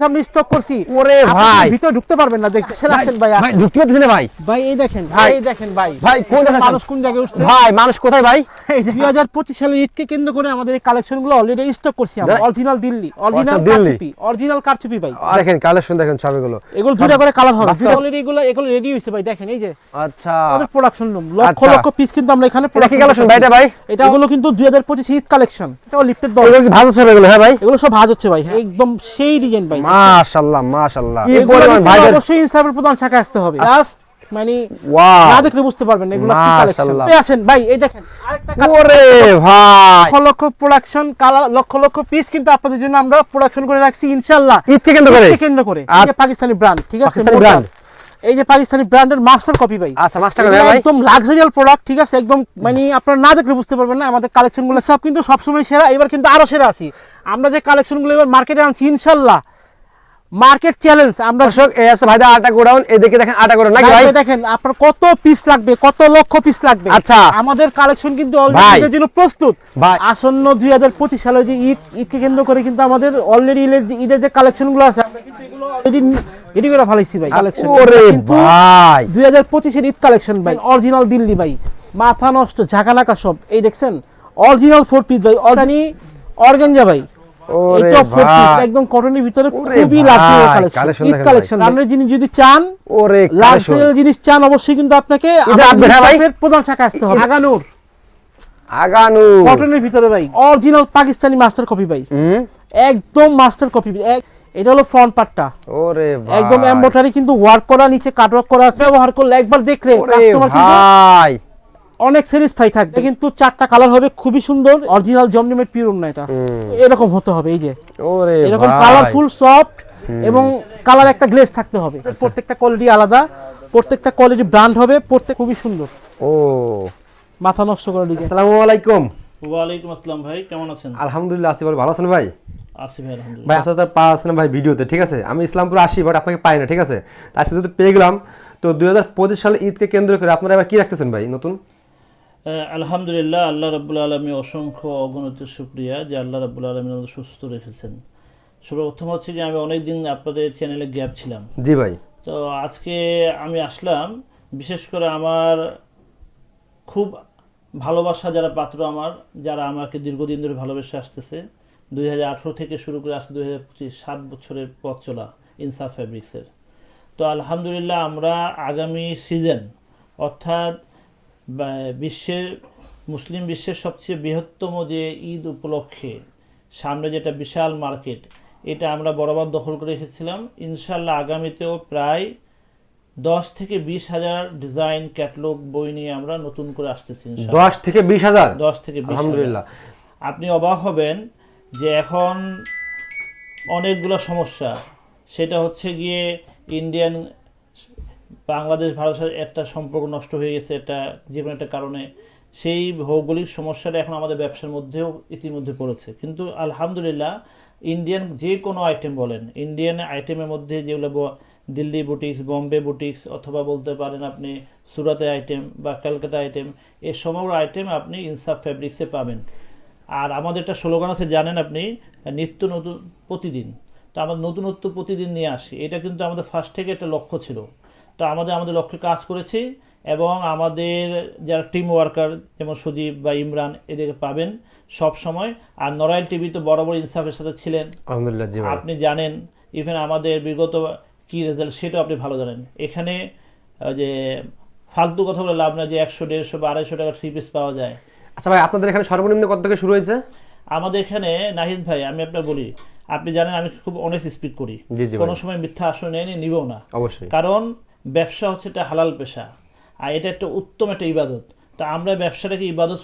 সামনে স্টক করছি। ওরে ভাই। ভিতরে ঢুকতে পারবেন না? দেখছেন আসেন ভাই ভাই ঢুকতে পারতেছি না ভাই। ভাই এই দেখেন এই দেখেন ভাই। ভাই কোন মানুষ কোন জায়গায় উঠছে? ভাই মানুষ কোথায় ভাই? দুই হাজার পঁচিশ সালের ঈদকে কেন্দ্র করে আমাদের এই কালেকশন অলরেডি স্টক করছি আমরা। অরিজিনাল দিল্লি অরিজিনাল কারচুপি অরিজিনাল কারচুপি ভাই। দেখেন কালেকশন দেখেন সবগুলো। এগুলো করে কালার হবে। অলরেডি এগুলো এগুলো রেডি ভাই দেখেন এই যে। আচ্ছা। আমাদের প্রোডাকশন রুম লক্ষ আচ্ছা। লক্ষ পিস কিন্তু আমরা এখানে এটা কি কালেকশন ভাই এটা ভাই? এটা এগুলো কিন্তু দুই হাজার পঁচিশ ঈদ কালেকশন লিফটেড দল এগুলো হ্যাঁ ভাই এগুলো সব ভাজ হচ্ছে ভাই হ্যাঁ, একদম সেই ডিজাইন ভাই। মাশাআল্লাহ মাশাআল্লাহ। কি পরিমাণ হলে অবশ্যই ইনসাফের প্রধান শাখায় আসতে হবে। জাস্ট মানে না দেখলে বুঝতে পারবেন এগুলো কি কালেকশন। আসেন ভাই এই দেখেন আরেকটা ওরে ভাই। লক্ষ লক্ষ প্রোডাকশন লক্ষ লক্ষ পিস কিন্তু আপনাদের জন্য আমরা প্রোডাকশন করে রাখছি ইনশাআল্লাহ। কেন্দ্র করে? ঈদকে কেন্দ্র করে। এই যে পাকিস্তানি ব্র্যান্ড ঠিক আছে পাকিস্তানি brand। এই যে পাকিস্তানি ব্র্যান্ডের মাস্টার কপি ভাই। আচ্ছা মাস্টার এগুলো ভাই। একদম লাক্সারিয়াল প্রোডাক্ট ঠিক আছে একদম মানে আপনারা না দেখলে বুঝতে পারবেন না আমাদের কালেকশনগুলো সব কিন্তু সবসময় সেরা এবার কিন্তু আরও সেরা আছি। আমরা যে কালেকশনগুলো এবার মার্কেটে আনছি ইনশাল্লাহ মার্কেট চ্যালেঞ্জ আমরা দর্শক এই আছে ভাইদের আটা গোডাউন এদিকে দেখেন আটা গোডাউন। নাকি ভাই? দেখেন আপনার কত পিস লাগবে কত লক্ষ পিস লাগবে? আচ্ছা। আমাদের কালেকশন কিন্তু অলরেডি জন্য প্রস্তুত। ভাই। আসন্ন দুই হাজার পঁচিশ সালের যে ঈদ ঈদকে কেন্দ্র করে কিন্তু আমাদের অলরেডি ঈদের যে কালেকশনগুলো আছে আমরা কিন্তু এগুলো অলরেডি রেডি করে ফেলাইছি ভাই কালেকশন ওরে ভাই। দুই হাজার পঁচিশের ঈদ কালেকশন ভাই অরিজিনাল দিল্লি ভাই। মাথা নষ্ট ঝাঁকানাকা সব। এই দেখছেন? অরিজিনাল ফোর পিস ভাই অর্গানি অর্গানজা ভাই। ভাই। একদম কটনের ভিতরে খুবই ভাই, লাগবে collection কালেকশন কালেকশন জিনিস যদি চান ওরে জিনিস চান অবশ্যই কিন্তু আপনাকে ঈদে আমাদের আসবে হ্যাঁ ভাই? শপের প্রধান শাখা আসতে হবে। আগানুর। আগানু কটনের ভিতরে ভাই অরিজিনাল পাকিস্তানি মাস্টার কপি ভাই। একদম মাস্টার কপি এটা হলো ফ্রন্ট পার্টটা ওরে একদম এমব্রয়ডারি কিন্তু ওয়ার্ক করা নিচে কাটওয়ার্ক করা আছে। ব্যবহার করলে একবার দেখলে কাস্টমার কিন্তু ভাই। অনেক স্যাটিসফাই থাকবে। কিন্তু চারটা কালার হবে খুবই সুন্দর অরিজিনাল জমজমের পিওর না এটা। এরকম হতে হবে এই যে। এরকম কালারফুল সফট এবং কালার একটা গ্লেজ থাকতে হবে। প্রত্যেকটা কোয়ালিটি আলাদা প্রত্যেকটা কোয়ালিটি ব্র্যান্ড হবে প্রত্যেক খুবই সুন্দর। ও। মাথা নষ্ট করে ডিজাইন আসসালামু আলাইকুম। ওয়ালাইকুম আসসালাম ভাই কেমন আছেন? আলহামদুলিল্লাহ আসি ভাই ভালো আছেন ভাই? আছি ভাই আলহামদুলিল্লাহ। ভাই আসলে তো পা আছেন ভাই ভিডিওতে ঠিক আছে? আমি ইসলামপুর আসি বাট আপনাকে পাই না ঠিক আছে? তার সাথে পেয়ে গেলাম তো দুই হাজার পঁচিশ সালে ঈদকে কেন্দ্র করে আপনারা এবার কি রাখতেছেন ভাই নতুন? আলহামদুলিল্লাহ আল্লাহ রাব্বুল আলমী অসংখ্য অগণিত শুক্রিয়া যে আল্লাহ রাব্বুল আলমী আমাদের সুস্থ রেখেছেন। সর্বপ্রথম হচ্ছে যে আমি অনেকদিন আপনাদের চ্যানেলে গ্যাপ ছিলাম। জি ভাই। তো আজকে আমি আসলাম বিশেষ করে আমার খুব ভালোবাসা যারা পাত্র আমার যারা আমাকে দীর্ঘদিন ধরে ভালোবেসে আসতেছে দু হাজার আঠেরো থেকে শুরু করে আজকে দুই হাজার পঁচিশ সাত বছরের পথ চলা ইনসাফ ফ্যাব্রিক্সের তো আলহামদুলিল্লাহ আমরা আগামী সিজন অর্থাৎ বিশ্বের মুসলিম বিশ্বের সবচেয়ে বৃহত্তম যে ঈদ উপলক্ষে সামনে যেটা বিশাল মার্কেট এটা আমরা বরাবর দখল করে রেখেছিলাম। ইনশাল্লাহ আগামীতেও প্রায় দশ থেকে বিশ হাজার ডিজাইন ক্যাটলগ বই নিয়ে আমরা নতুন করে আসতেছি দশ থেকে বিশ হাজার? দশ থেকে। আলহামদুলিল্লাহ। আপনি অবাক হবেন যে এখন অনেকগুলো সমস্যা। সেটা হচ্ছে গিয়ে ইন্ডিয়ান বাংলাদেশ ভারতের একটা সম্পর্ক নষ্ট হয়ে গেছে এটা যে কোনো একটা কারণে। সেই ভৌগোলিক সমস্যাটা এখন আমাদের ব্যবসার মধ্যেও ইতিমধ্যে পড়েছে। কিন্তু আলহামদুলিল্লাহ ইন্ডিয়ান যে কোনো আইটেম বলেন ইন্ডিয়ান আইটেমের মধ্যে যেগুলো দিল্লি বুটিক্স বম্বে বুটিক্স অথবা বলতে পারেন আপনি সুরাতে আইটেম বা ক্যালকাটা আইটেম এই সমগ্র আইটেম আপনি ইনসাফ ফ্যাব্রিক্সে পাবেন। আর আমাদের একটা স্লোগান আছে, জানেন আপনি, নিত্য নতুন প্রতিদিন। তো আমাদের নতুনত্ব প্রতিদিন নিয়ে আসি। এটা কিন্তু আমাদের ফার্স্ট থেকে একটা লক্ষ্য ছিল। তো আমাদের আমাদের লক্ষ্যে কাজ করেছি এবং আমাদের যারা টিম ওয়ার্কার যেমন সুদীপ বা ইমরান এদেরকে পাবেন সব সময়। আর নরাইল টিভি তো বরাবর ইনসাফের সাথে ছিলেন। আলহামদুলিল্লাহ আপনি জানেন ইভেন আমাদের বিগত কি রেজাল্ট সেটাও আপনি ভালো জানেন। এখানে যে ফালতু কথা বলে লাভ না যে একশো দেড়শো বা আড়াইশো টাকা থ্রি পিস পাওয়া যায়। আচ্ছা ভাই আপনাদের এখানে সর্বনিম্ন কত থেকে শুরু হয়েছে? আমাদের এখানে নাহিদ ভাই আমি আপনার বলি আপনি জানেন আমি খুব অনেস্ট স্পিক করি। কোনো সময় মিথ্যা আশ্রয় নেয়নি নিবেও না। অবশ্যই। কারণ ব্যবসা হচ্ছে একটা হালাল পেশা আর এটা একটা উত্তম একটা ইবাদত। তা আমরা ব্যবসাটাকে ইবাদত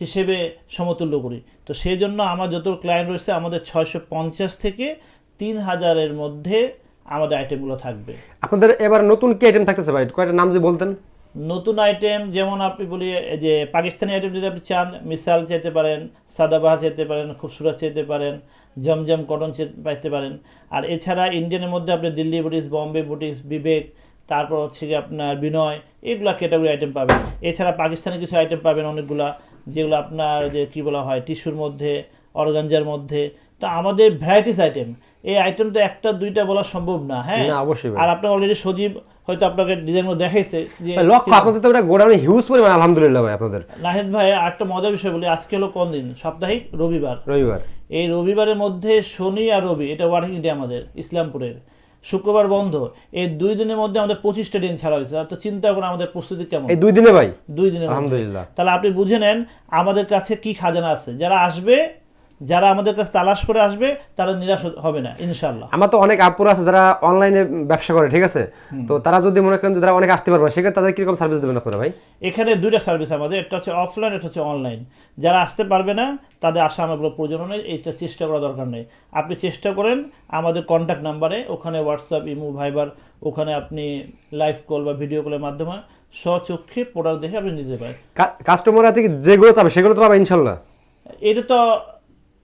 হিসেবে সমতুল্য করি। তো সেই জন্য আমার যত ক্লায়েন্ট রয়েছে আমাদের ছয়শো পঞ্চাশ থেকে তিন হাজারের মধ্যে আমাদের আইটেমগুলো থাকবে। আপনাদের এবার নতুন কি আইটেম থাকতেছে ভাই? কয়টা নাম যদি বলতেন। নতুন আইটেম যেমন আপনি বলি যে পাকিস্তানি আইটেম যদি আপনি চান মিসাল চাইতে পারেন সাদাবাহার চাইতে পারেন খুবসুরত চাইতে পারেন জমজম কটন পাইতে পারেন। আর এছাড়া ইন্ডিয়ানের মধ্যে আপনি দিল্লি বুটিক্স বম্বে বুটিক্স বিবেক তারপর হচ্ছে কি আপনার বিনয় এগুলা ক্যাটাগরি আইটেম পাবেন। এছাড়া পাকিস্তানি কিছু আইটেম পাবেন অনেকগুলা যেগুলো আপনার যে কি বলা হয় টিস্যুর মধ্যে অর্গানজার মধ্যে। তো আমাদের ভ্যারাইটিস আইটেম এই আইটেম তো একটা দুইটা বলা সম্ভব না হ্যাঁ? অবশ্যই আর আপনার অলরেডি সজীব হয়তো আপনাকে ডিজাইনগুলো দেখাইছে যে লক্ষ্য আপনাদের তো একটা গোডাউনে হিউজ পরিমাণ আলহামদুলিল্লাহ ভাই আপনাদের। নাহিদ ভাই আরেকটা মজার বিষয় বলি আজকে হলো কোন দিন? সাপ্তাহিক? রবিবার। রবিবার। এই রবিবারের মধ্যে শনি আর রবি এটা ওয়ার্কিং ডে আমাদের ইসলামপুরের। শুক্রবার বন্ধ। এই দুই দিনের মধ্যে আমাদের পঁচিশটা দিন ছাড়া হয়েছে। অর্থাৎ তো চিন্তা করুন আমাদের প্রস্তুতি কেমন? এই দুই দিনে ভাই। দুই দিনে আলহামদুলিল্লাহ। তাহলে আপনি বুঝে নেন আমাদের কাছে কি খাজানা আছে। যারা আসবে যারা আমাদের কাছে তালাশ করে আসবে তারা নিরাশ হবে না ইনশাল্লাহ আমার তো অনেক আপুর আছে যারা অনলাইনে ব্যবসা করে ঠিক আছে? তো তারা যদি মনে করেন যে যারা অনেক আসতে পারবে সেক্ষেত্রে তাদের কীরকম সার্ভিস দেবেন আপনারা ভাই? এখানে দুইটা সার্ভিস আমাদের একটা হচ্ছে অফলাইন একটা হচ্ছে অনলাইন যারা আসতে পারবে না তাদের আসা আমার কোনো প্রয়োজন নেই এইটা চেষ্টা করা দরকার নেই। আপনি চেষ্টা করেন আমাদের কন্ট্যাক্ট নাম্বারে ওখানে হোয়াটসঅ্যাপ ইমো ভাইবার ওখানে আপনি লাইভ কল বা ভিডিও কলের মাধ্যমে স্বচক্ষে প্রোডাক্ট দেখে আপনি নিতে পারেন। কাস্টমার থেকে যেগুলো চাবে সেগুলো তো পাবে ইনশাল্লাহ এটা তো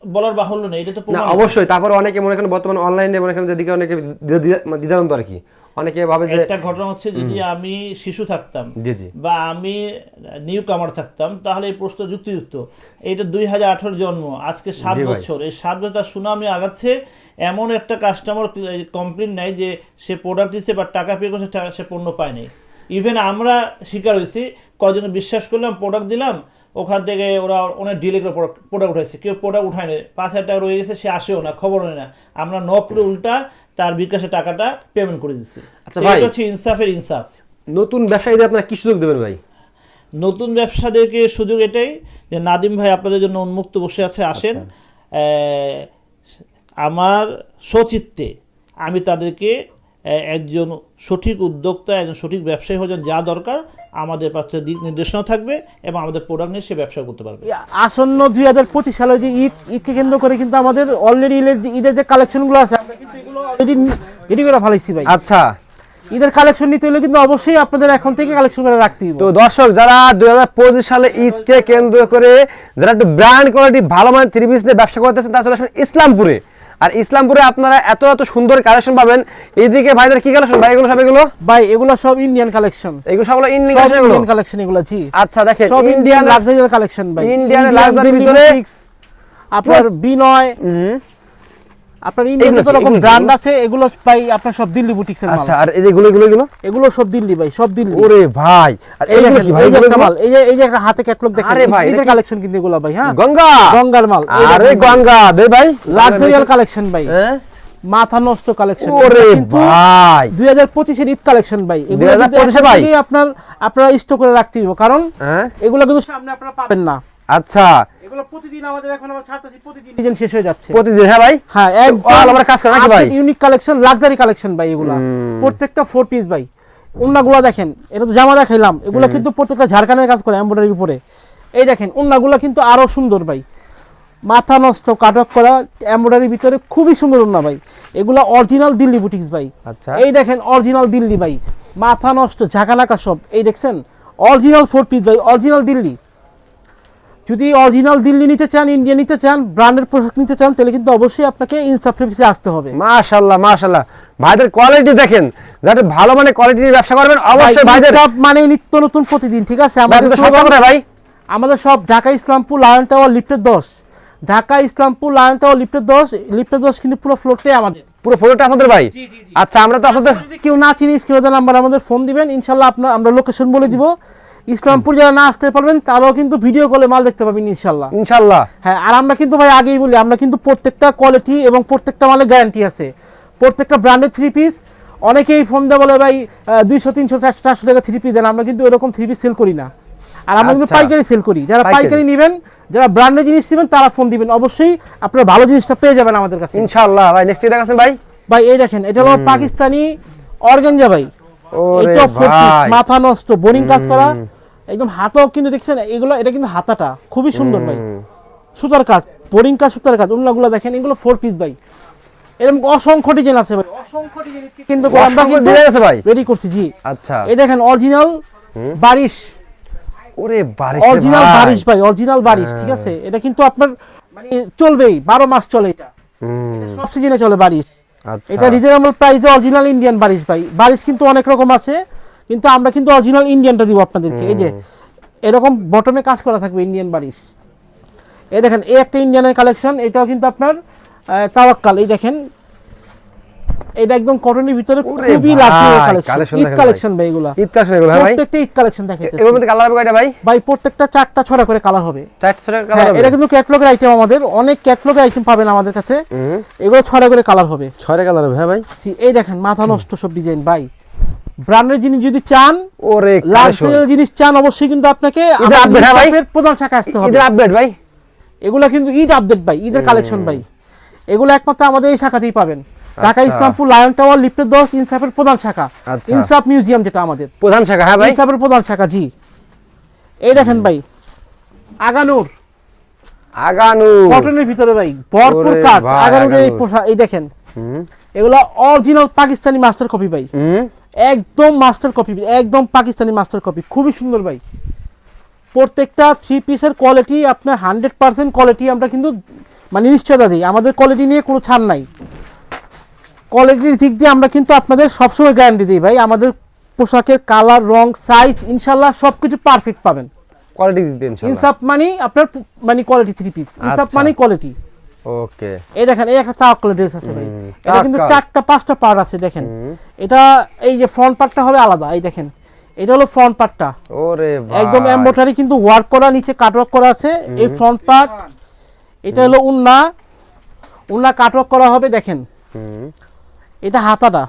বলার বাহুল্য নেই এটা তো না অবশ্যই তারপরে অনেকে মনে করেন বর্তমানে অনলাইনে মনে করেন যেদিকে অনেকে দ্বিধাদ্বন্দ্ব আর কি। অনেকে ভাবে যে একটা ঘটনা হচ্ছে যদি আমি শিশু থাকতাম জি জি। বা আমি নিউ কামার থাকতাম তাহলে এই প্রশ্ন যুক্তিযুক্ত। এইটা দুই হাজার আঠারো জন্ম আজকে সাত বছর। এই সাত বছর তার সুনামি আগাচ্ছে এমন একটা কাস্টমার কমপ্লেন নাই যে সে প্রোডাক্ট দিচ্ছে বা টাকা পে করছে সে পণ্য পায়নি। ইভেন আমরা শিকার হয়েছি কজন বিশ্বাস করলাম প্রোডাক্ট দিলাম ওখান থেকে ওরা অনেক ডিলে করে প্রোডাক্ট উঠাইছে। কেউ প্রোডাক্ট উঠায়নি। পাঁচ হাজার টাকা রয়ে গেছে সে আসেও না খবর নেই না। আমরা নক করে উল্টা তার বিকাশে টাকাটা পেমেন্ট করে দিচ্ছি। আচ্ছা ভাই। হচ্ছে ইনসাফের ইনসাফ। নতুন ব্যবসায়ীদের আপনারা কি সুযোগ দেবেন ভাই? নতুন ব্যবসাদেরকে সুযোগ এটাই যে নাদিম ভাই আপনাদের জন্য উন্মুক্ত বসে আছে আসেন। আমার সচিত্তে আমি তাদেরকে একজন সঠিক উদ্যোক্তা একজন সঠিক ব্যবসায়ী হয়ে যান যা দরকার আমাদের পাশে দিক নির্দেশনা থাকবে এবং আমাদের প্রোডাক্ট নিয়ে সে ব্যবসা করতে পারবে। আসন্ন দুই হাজার পঁচিশ সালের যে ঈদ ঈদকে কেন্দ্র করে কিন্তু আমাদের অলরেডি ঈদের যে- ঈদের যে কালেকশনগুলো আছে আমরা কিন্তু এগুলো অলরেডি রেডি করে ফেলাইছি ভাই। আচ্ছা। ঈদের কালেকশন নিতে হলে কিন্তু অবশ্যই আপনাদের এখন থেকে কালেকশন করে রাখতে হবে তো দর্শক যারা দুই হাজার পঁচিশ সালে ঈদকে কেন্দ্র করে যারা একটু ব্র্যান্ড কোয়ালিটি ভালো মানের থ্রি পিস নিয়ে ব্যবসা করতেছেন তারা চলে আসবেন ইসলামপুরে। আর ইসলামপুরে আপনারা এত এত সুন্দর কালেকশন পাবেন। এইদিকে ভাইদের কি কালেকশন ভাই এগুলো সব এগুলো? ভাই এগুলো সব ইন্ডিয়ান কালেকশন এগুলো সবগুলো সব ইন্ডিয়ান এগুলো? ইন্ডিয়ান কালেকশন এগুলো জি। আচ্ছা দেখেন সব ইন্ডিয়ান ইন্ডিয়ান লাক্সারি কালেকশন ভাই। ইন্ডিয়ান লাক্সারি ভিতরে- আপনার বিনয় আপনার ইন্ডিয়ান যত রকম ব্র্যান্ড আছে এগুলো পাই আপনার সব দিল্লি বুটিক্স এর মাল। আচ্ছা আর এই যে এগুলো এগুলো এগুলো? এগুলো সব দিল্লি ভাই সব দিল্লি। ওরে ভাই আর এইগুলো কি ভাই? এগুলো মাল এই যে এই যে একটা হাতে ক্যাটলগ দেখেন আরে ভাই, এটা কালেকশন কিন্তু এগুলো ভাই হ্যাঁ? গঙ্গা? গঙ্গার মাল আরে গঙ্গা। দে ভাই। লাক্সারিয়াল কালেকশন ভাই। হ্যাঁ? মাথা নষ্ট কালেকশন ওরে ভাই। দুই হাজার পঁচিশের ঈদ কালেকশন ভাই এগুলো 2025 ভাই? আপনার আপনারা স্টক করে রাখতে দিব কারণ হ্যাঁ? এগুলো কিন্তু সামনে আপনারা পাবেন না। আচ্ছা এগুলো প্রতিদিন আমাদের এখন আমরা ছাড়তেছি প্রতিদিন ডিজাইন শেষ হয়ে যাচ্ছে। প্রতিদিন হ্যাঁ ভাই? হ্যাঁ all over কাজ করা নাকি ভাই? ইউনিক কালেকশন লাক্সারি কালেকশন ভাই এগুলা। প্রত্যেকটা ফোর পিস ভাই। দেখেন এটা তো জামা দেখাইলাম এগুলো কিন্তু প্রত্যেকটা ঝাড়খানের কাজ করে এমব্রয়ডারির উপরে। এই দেখেন কিন্তু আরও সুন্দর ভাই। মাথা নষ্ট কাটক করা এমব্রয়ডারির ভিতরে খুবই সুন্দর উন্না ভাই। এগুলো অরিজিনাল দিল্লি বুটিক্স ভাই। আচ্ছা। এই দেখেন অরিজিনাল দিল্লি ভাই। মাথা নষ্ট ঝাঁকানাকা সব। এই দেখছেন? অরিজিনাল ফোর পিস ভাই অরিজিনাল দিল্লি। যদি অরিজিনাল দিল্লি নিতে চান ইন্ডিয়া নিতে চান ব্র্যান্ডের পোশাক নিতে চান তাহলে কিন্তু অবশ্যই আপনাকে ইনসাফ ফেব্রিক্সে আসতে হবে। মাশাআল্লাহ মাশাআল্লাহ। ভাইদের কোয়ালিটি দেখেন। যাতে ভালো মানে কোয়ালিটির ব্যবসা করবেন অবশ্যই ভাইদের সব মানে নিত্য নতুন প্রতিদিন ঠিক আছে? আমাদের ভাই। আমাদের সব ঢাকা ইসলামপুর লায়ন টাওয়ার লিফটের দশ ঢাকা ইসলামপুর লায়ন টাওয়ার লিফটের দশ লিফটের দশ কিন্তু পুরো ফ্লোরটাই আমাদের। পুরো ফটোটা আপনাদের ভাই? আচ্ছা আমরা তো আপনাদের কেউ না চিনি স্ক্রিনে নাম্বার আমাদের ফোন দিবেন। ইনশাল্লাহ আপনার আমরা লোকেশন বলে দিব। ইসলামপুর যারা না আসতে পারবেন তারাও কিন্তু ভিডিও কলে মাল দেখতে পাবেন ইনশাল্লাহ। ইনশাআল্লাহ হ্যাঁ আর আমরা কিন্তু ভাই আগেই বলি আমরা কিন্তু প্রত্যেকটা কোয়ালিটি এবং প্রত্যেকটা মালে গ্যারান্টি আছে। প্রত্যেকটা ব্র্যান্ডের থ্রি পিস অনেকেই ফোন দেয় বলে ভাই দুইশো তিনশো চারশো চারশো টাকা থ্রি পিস দেন। আমরা কিন্তু এরকম থ্রি পিস সেল করি না। আর আমরা কিন্তু আচ্ছা। পাইকারি সেল করি। যারা পাইকারি। নেবেন যারা ব্র্যান্ডের জিনিস নেবেন তারা ফোন দিবেন। অবশ্যই আপনারা ভালো জিনিসটা পেয়ে যাবেন আমাদের কাছে। ইনশাআল্লাহ ভাই নেক্সট দেখাচ্ছেন ভাই। ভাই এই দেখেন এটা হলো পাকিস্তানি অর্গানজা ভাই। মাথা নষ্ট বোরিং কাজ করা। একদম হাতও কিন্তু দেখছেন এগুলো এটা কিন্তু হাতাটা খুবই সুন্দর ভাই। সুতার কাজ বোরিং কাজ সুতার কাজ উল্লাগুলো দেখেন এগুলো ফোর পিস ভাই। এরকম অসংখ্য ডিজাইন আছে ভাই। অসংখ্য ডিজাইন কিন্তু আমরা design আছে ভাই? রেডি করছি জি। আচ্ছা। এই দেখেন অরিজিনাল বারিশ। ওরে বারিশ অরিজিনাল বারিশ ভাই অরিজিনাল বারিশ ঠিক আছে? এটা কিন্তু আপনার মানে চলবেই বারো মাস চলে এটা। এটা সব সিজনে চলে বারিশ। আচ্ছা। এটা রিজনেবল প্রাইসে অরিজিনাল ইন্ডিয়ান বারিশ ভাই। বারিশ কিন্তু অনেক রকম আছে। কিন্তু আমরা কিন্তু অরিজিনাল ইন্ডিয়ানটা দিব আপনাদেরকে। এই যে এরকম বটমে কাজ করা থাকবে ইন্ডিয়ান বারিশ এই দেখেন এই একটা ইন্ডিয়ানের কালেকশন এটাও কিন্তু আপনার তাওয়াক্কাল। এই দেখেন এটা একদম কটনের ভিতরে খুবই ভাই, কালেকশন ঈদ কালেকশন ভাই। এগুলা। ঈদ কাজ এগুলো ভাই। প্রত্যেকটা ঈদ কালেকশন দেখাইতেছি এগুলোর মধ্যে কালার হবে কয়টা ভাই? ভাই প্রত্যেকটা চারটা ছড়া করে কালার হবে। চারশো টাকা হ্যাঁ কালার এটা কিন্তু ক্যাটলগের আইটেম আমাদের। অনেক ক্যাটলগের আইটেম পাবেন আমাদের কাছে। এগুলো ছড়া করে কালার হবে। ছয়টা কালার হবে হ্যাঁ ভাই। জি, এই দেখেন মাথা নষ্ট সব ডিজাইন ভাই। ব্র্যান্ডের জিনিস যদি চান ওরে লাক্সারি জিনিস চান অবশ্যই কিন্তু আপনাকে? শপের প্রধান শাখা আসতে হবে। আপডেট ভাই। এগুলা কিন্তু ঈদ আপডেট ভাই ঈদের কালেকশন ভাই। এগুলো একমাত্র আমাদের এই শাখাতেই পাবেন। ঢাকা আচ্ছা। ইসলামপুর লায়ন টাওয়ার লিফটের দশ ইনসাফের প্রধান শাখা। আচ্ছা। ইনসাফ মিউজিয়াম যেটা আমাদের। প্রধান শাখা হ্যাঁ ভাই। ইনসাফের প্রধান শাখা জি। এই দেখেন ভাই আগানুর। আগানুর। কটনের ভিতরে ভাই ভরপুর কাজ। আগানুর এই পোশাক এই দেখেন। এগুলো অরিজিনাল পাকিস্তানি মাস্টার কপি ভাই একদম মাস্টার কপি একদম পাকিস্তানি মাস্টার কপি খুবই সুন্দর ভাই। প্রত্যেকটা থ্রি পিসের কোয়ালিটি আপনার হান্ড্রেড পার্সেন্ট কোয়ালিটি আমরা কিন্তু মানে নিশ্চয়তা দিই। আমাদের কোয়ালিটি নিয়ে কোনো ছাড় নাই। কোয়ালিটির দিক দিয়ে আমরা কিন্তু আপনাদের সবসময় গ্যারান্টি দিই ভাই আমাদের পোশাকের কালার রং সাইজ ইনশাল্লাহ সব কিছু পারফেক্ট পাবেন। কোয়ালিটি দিতে ইনশাআল্লাহ ইনসাফ মানি আপনার মানে কোয়ালিটি থ্রি পিস ইনসাফ। মানে কোয়ালিটি ওকে এই দেখেন এই একটা চাওয়ার ড্রেস আছে ভাই। এটা কিন্তু চারটা পাঁচটা পার্ট আছে দেখেন। এটা এই যে ফ্রন্ট পার্টটা হবে আলাদা এই দেখেন। এটা হলো ফ্রন্ট পার্টটা ওরে একদম এমব্রয়ডারি কিন্তু ওয়ার্ক করা নিচে কাটওয়ার্ক করা আছে। এই ফ্রন্ট পার্ট এটা হলো উন্না। উন্না কাটওয়ার্ক করা হবে দেখেন। এটা হাতাটা।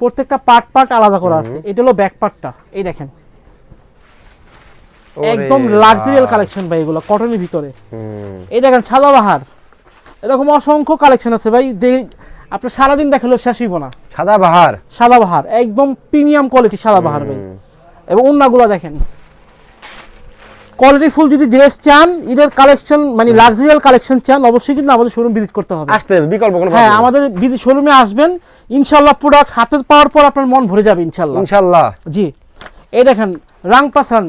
প্রত্যেকটা পার্ট পার্ট আলাদা করা আছে। এটা হলো ব্যাক পার্টটা এই দেখেন। একদম লাক্সারিয়াল কালেকশন ভাই এগুলো কটনের ভিতরে। এই দেখেন সাদাবাহার এরকম অসংখ্য কালেকশন আছে ভাই যে আপনার সারাদিন দেখালেও শেষ হইব না। সাদা বাহার। সাদাবাহার একদম প্রিমিয়াম কোয়ালিটি সাদাবাহার ভাই। এবং অন্যগুলো দেখেন। কোয়ালিটি ফুল যদি ড্রেস চান ঈদের কালেকশন মানে লাক্সারিয়াল কালেকশন চান অবশ্যই কিন্তু আমাদের শোরুম ভিজিট করতে হবে। আসতে হবে বিকল্প কোনো হ্যাঁ। আমাদের শোরুমে আসবেন ইনশাল্লাহ প্রোডাক্ট হাতে পাওয়ার পর আপনার মন ভরে যাবে ইনশাল্লাহ। ইনশাআল্লাহ জি। এই দেখেন রাং পাসান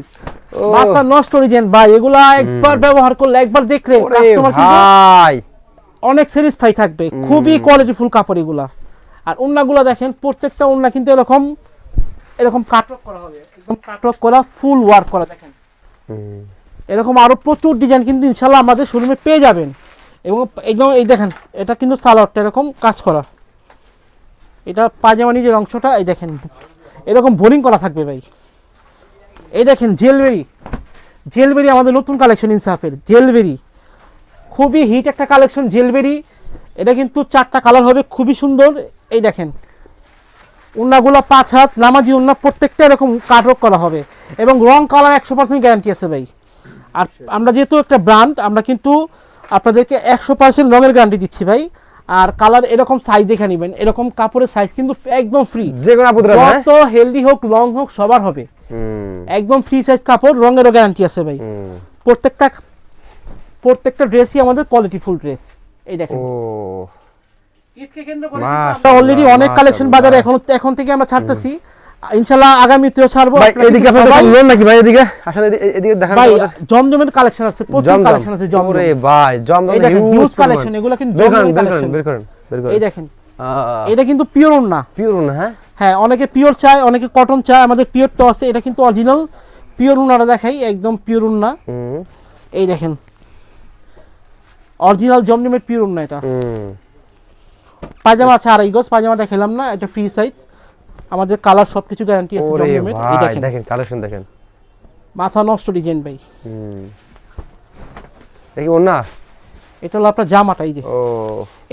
ও। মাথা নষ্ট ডিজাইন ভাই এগুলা একবার ব্যবহার করলে একবার দেখলে কাস্টমার কিন্তু ভাই। অনেক স্যাটিসফাই থাকবে। খুবই কোয়ালিটিফুল কাপড় এগুলা আর ওন্নাগুলো দেখেন প্রত্যেকটা ওন্না কিন্তু এরকম এরকম কাটওয়ার্ক করা হবে। একদম কাটওয়ার্ক করা ফুল ওয়ার্ক করা দেখেন। এরকম আরও প্রচুর ডিজাইন কিন্তু ইনশাল্লাহ আমাদের শোরুমে পেয়ে যাবেন। এবং একদম এই দেখেন এটা কিন্তু সালোয়ারটা এরকম কাজ করা। এটা পাজামা নিজের অংশটা এই দেখেন। এরকম বোলিং করা থাকবে ভাই। এই দেখেন জেলবেরি জেলবেরি আমাদের নতুন কালেকশন ইনসাফের জেলবেরি খুবই হিট একটা কালেকশন জেলবেরি। এটা কিন্তু চারটা কালার হবে খুবই সুন্দর। এই দেখেন উন্নাগুলো পাঁচ হাত নামাজি উন্না প্রত্যেকটা এরকম কাটওয়ার্ক করা হবে। এবং রং কালার একশো পার্সেন্ট গ্যারান্টি আছে ভাই। আর আমরা যেহেতু একটা ব্র্যান্ড আমরা কিন্তু আপনাদেরকে একশো পার্সেন্ট রঙের গ্যারান্টি দিচ্ছি ভাই। আর কালার এরকম সাইজ দেখে নেবেন এরকম কাপড়ের সাইজ কিন্তু একদম ফ্রি যে কোনো হবে হ্যাঁ? যত হেলদি হোক লং হোক সবার হবে। একদম ফ্রি সাইজ কাপড় রঙেরও গ্যারান্টি আছে ভাই। প্রত্যেকটা প্রত্যেকটা ড্রেসই আমাদের কোয়ালিটি ফুল ড্রেস এই দেখেন। ও। ঈদকে কেন্দ্র করে মাশাআল্লাহ, অলরেডি অনেক কালেকশন বাজারে এখন এখন থেকে আমরা ছাড়তেছি। আগামীতেও ছাড়বো। ভাই এদিকে আপনাদের লোন নাকি ভাই এদিকে? আসলে এদিকে দেখান ভাই জমজমের কালেকশন আছে প্রচুর কালেকশন আছে ওরে ভাই জমজম এই দেখেন হিউজ কালেকশন এগুলো কিন্তু বের করেন বের করেন কালেকশন বের করেন বের করেন। এই দেখেন। এটা কিন্তু পিওর না পিওর না হ্যাঁ? হ্যাঁ অনেকে পিওর চায় অনেকে কটন চায় আমাদের পিওর তো আছে এটা কিন্তু অরিজিনাল পিওর উন্নাটা দেখাই একদম পিওর উন্না হুম, এই দেখেন। অরিজিনাল জমজমের পিওর না এটা। পাজামা আছে আড়াই গজ পাজামা দেখালাম না এটা ফ্রি সাইজ আমাদের কালার সবকিছু গ্যারান্টি আছে জমজমের এই দেখেন। দেখেন কালেকশন দেখেন। মাথা নষ্ট ডিজাইন ভাই। হুম। দেখি ওর না এটা হলো আপনার জামাটা এই যে। ও।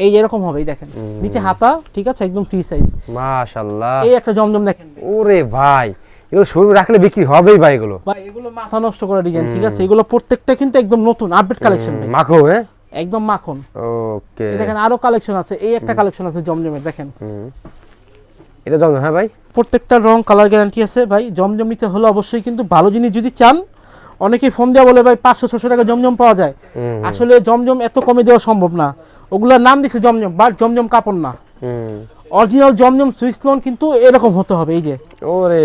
এই যে এরকম হবে দেখেন। নিচে হাতা ঠিক আছে একদম ফ্রি সাইজ মাশাআল্লাহ এই একটা জমজম দেখেন। ওরে ভাই এগুলো শোরুমে রাখলে বিক্রি হবেই ভাই এগুলো। ভাই এগুলো মাথা নষ্ট করা ডিজাইন ঠিক আছে? এগুলো প্রত্যেকটা কিন্তু একদম নতুন আপডেট কালেকশন ভাই। মাখো হ্যাঁ? একদম মাখন। ওকে দেখেন আরও কালেকশন আছে এই একটা কালেকশন আছে জমজমের দেখেন। এটা জমজম হ্যাঁ ভাই? প্রত্যেকটা রং কালার গ্যারান্টি আছে ভাই জমজম নিতে হলে অবশ্যই কিন্তু ভালো জিনিস যদি চান অনেকেই ফোন দেওয়া বলে ভাই পাঁচশো ছশো টাকা জমজম পাওয়া যায়। আসলে জমজম এত কমে দেওয়া সম্ভব না। ওগুলোর নাম দিছে জমজম বাট জমজম কাপড় না। অরিজিনাল জমজম সুইস লোন কিন্তু এরকম হতে হবে এই যে।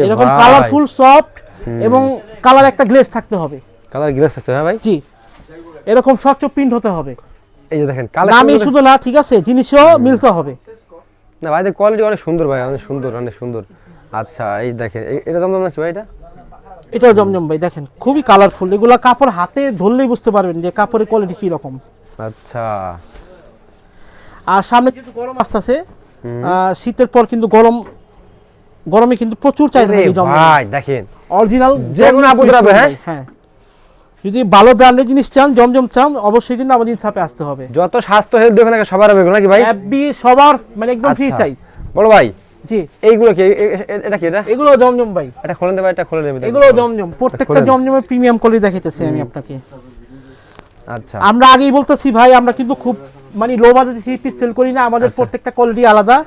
এরকম কালারফুল সফট এবং কালার একটা গ্লেজ থাকতে হবে। কালার গ্লাস থাকতে হবে, হ্যাঁ ভাই? জি। এরকম স্বচ্ছ প্রিন্ট হতে হবে। এই যে দেখেন নামই শুধু না ঠিক আছে জিনিসও মিলতে হবে। না ভাই কোয়ালিটি অনেক সুন্দর ভাই অনেক সুন্দর অনেক সুন্দর। আচ্ছা এই দেখেন এটা জমজম নাকি ভাই এটা? এটাও জমজম ভাই দেখেন খুবই কালারফুল এগুলা কাপড় হাতে ধরলেই বুঝতে পারবেন যে কাপড়ের কোয়ালিটি কি রকম আচ্ছা। আর সামনে যেহেতু গরম আসতেছে। শীতের পর কিন্তু গরম গরমে কিন্তু প্রচুর চাহিদা ভাই দেখেন। অরিজিনাল যে কোনো হ্যাঁ? যদি ভালো ব্র্যান্ডের জিনিস চান জমজম চান অবশ্যই কিন্তু আমাদের ইনসাপে আসতে হবে। যত স্বাস্থ্য হেলথ ওখানে সবার হবে নাকি ভাই? অ্যাপবি সবার মানে একদম ফ্রি আচ্ছা। সাইজ বড় ভাই জি। এইগুলো কি? এটা কি এটা? এগুলো জমজম ভাই। এটা খুলে দেবে এটা খুলে দেবে। এগুলো জমজম। প্রত্যেকটা জমজমের প্রিমিয়াম কোয়ালিটি দেখাইতেছি আমি আপনাকে। আচ্ছা। আমরা আগেই বলতেছি ভাই আমরা কিন্তু খুব মানে লো বাজেটে থ্রি পিস সেল করি না। আমাদের প্রত্যেকটা কোয়ালিটি আলাদা।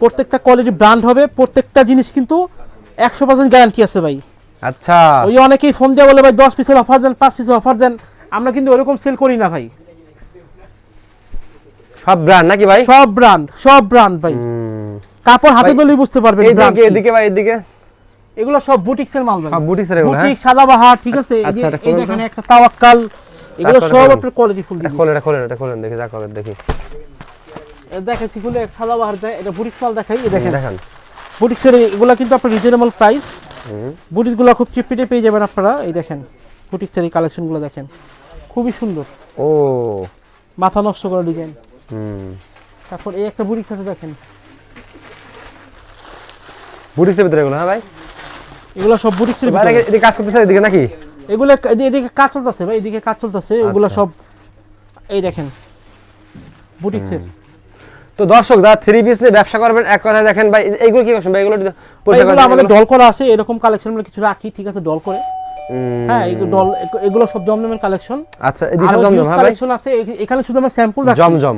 প্রত্যেকটা কোয়ালিটি ব্র্যান্ড হবে। প্রত্যেকটা জিনিস কিন্তু একশো পার্সেন্ট গ্যারান্টি আছে ভাই। আচ্ছা। ওই অনেকেই ফোন দিয়ে বলে ভাই দশ পিসের অফার দেন পাঁচ পিসের অফার দেন। আমরা কিন্তু ওরকম সেল করি না ভাই। সব ব্র্যান্ড নাকি ভাই? সব ব্র্যান্ড সব ব্র্যান্ড ভাই। কাপড় হাতে ধরলেই বুঝতে পারবেন এইদিকে এদিকে ভাই এদিকে এগুলো সব বুটিক্সের মাল ভাই। সব বুটিক্সের এগুলো, হ্যাঁ? বুটিক সাদাবাহার ঠিক আছে? এই আচ্ছা, যে। দেখেন একটা তাওয়াক্কাল এগুলো সব আপনার কোয়ালিটি ফুল এটা খোলেন এটা খোলেন এটা খোলেন দেখি যা করেন দেখি। দেখাচ্ছি খুলে সাদাবাহার দেয়। এটা বুটিক্স মাল দেখাই এই দেখেন। বুটিক্সের এগুলো কিন্তু আপনার রিজনেবল প্রাইস হুম। বুটিক্সগুলো খুব চিপিটে পেয়ে যাবেন আপনারা। এই দেখেন বুটিক্সের এই কালেকশনগুলো দেখেন। খুবই সুন্দর। ও। মাথা নষ্ট করা ডিজাইন তারপর এই একটা বুটিক্স আছে দেখেন। বুটিক্সের ভিতরে এগুলো হ্যাঁ ভাই? এগুলো সব বুটিক্সের বাইরে এদিকে কাজ করতেছে এদিকে নাকি? এগুলো এদি- এদিকে কাজ চলতেছে ভাই এদিকে কাজ চলতেছে ওগুলো আচ্ছা। সব এই দেখেন বুটিক্সের তো দর্শক যারা থ্রি পিস নিয়ে ব্যবসা করবেন এক কথা দেখেন ভাই এই- এইগুলো কি করছেন ভাই? এগুলো এগুলো আমাদের ডল করা আছে এরকম কালেকশন আমরা কিছু রাখি ঠিক আছে ডল করে। হ্যাঁ এগুলো ডল এগুলো সব জমজমের কালেকশন আচ্ছা জমজম হ্যাঁ কালেকশন আছে এখানে শুধু আমরা স্যাম্পল রাখছি। জমজম।